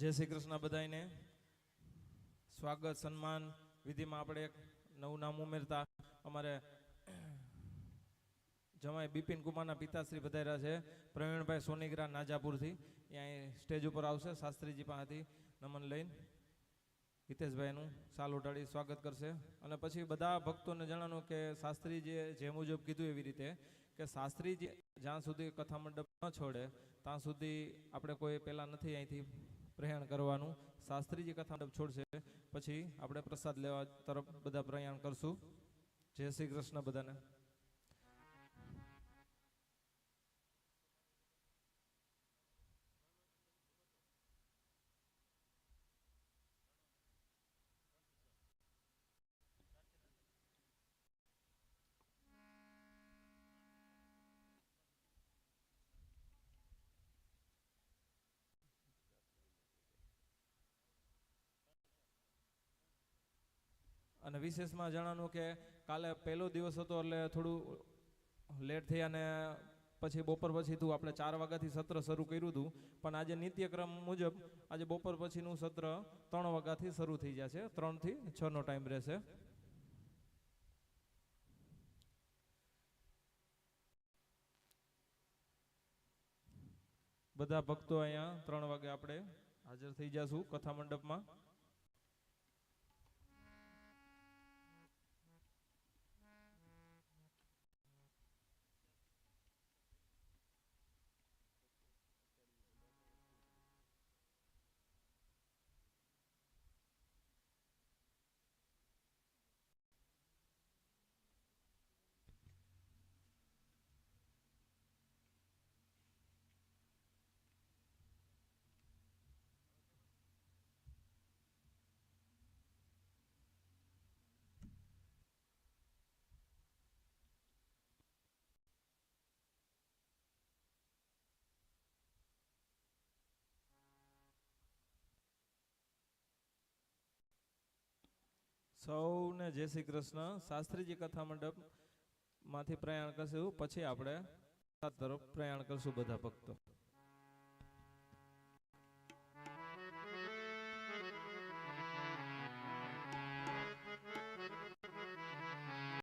જય શ્રી કૃષ્ણ બધાને સ્વાગત, સન્માન, વિધિમાં આપણે એક નવું નામ ઉમેરતા અમારે જમાઈ બિપિન કુમારના પિતાશ્રી વધાર્યા છે, પ્રવીણભાઈ સોનીગ્રા નાજાપુરથી. ત્યાં સ્ટેજ ઉપર આવશે, શાસ્ત્રીજી પાસેથી નમન લઈને હિતેશભાઈનું સાલ ઉઠાડી સ્વાગત કરશે. અને પછી બધા ભક્તોને જણાવવાનું કે શાસ્ત્રીજીએ જે મુજબ કીધું એવી રીતે કે શાસ્ત્રીજી જ્યાં સુધી કથા મંડપ ન છોડે, ત્યાં સુધી આપણે કોઈ પહેલાં નથી અહીંથી પ્રયાણ કરવાનું. શાસ્ત્રીજી કથા મંડપ છોડશે. પછી આપણે પ્રસાદ લેવા તરફ બધા પ્રયાણ કરશું. જય શ્રી કૃષ્ણ બધાને. અને વિશેષમાં જણાવવાનું કે કાલે પહેલો દિવસ હતો એટલે થોડું લેટ થઈ અને પછી બપોર પછી તું આપણે ચાર વાગ્યાથી સત્ર શરૂ કર્યું હતું પણ આજે નિત્યક્રમ મુજબ આજે બપોર પછીનું સત્ર ત્રણ વાગ્યાથી શરૂ થઈ જશે. ત્રણથી છનો ટાઈમ રહેશે. બધા ભક્તો અહીંયા ત્રણ વાગે આપણે હાજર થઈ જશું કથા મંડપમાં. સૌને જય શ્રી કૃષ્ણ. શાસ્ત્રીજી કથા મંડપમાંથી પ્રયાણ કરશું. પછી આપણે તરફ પ્રયાણ કરશું બધા ભક્તો.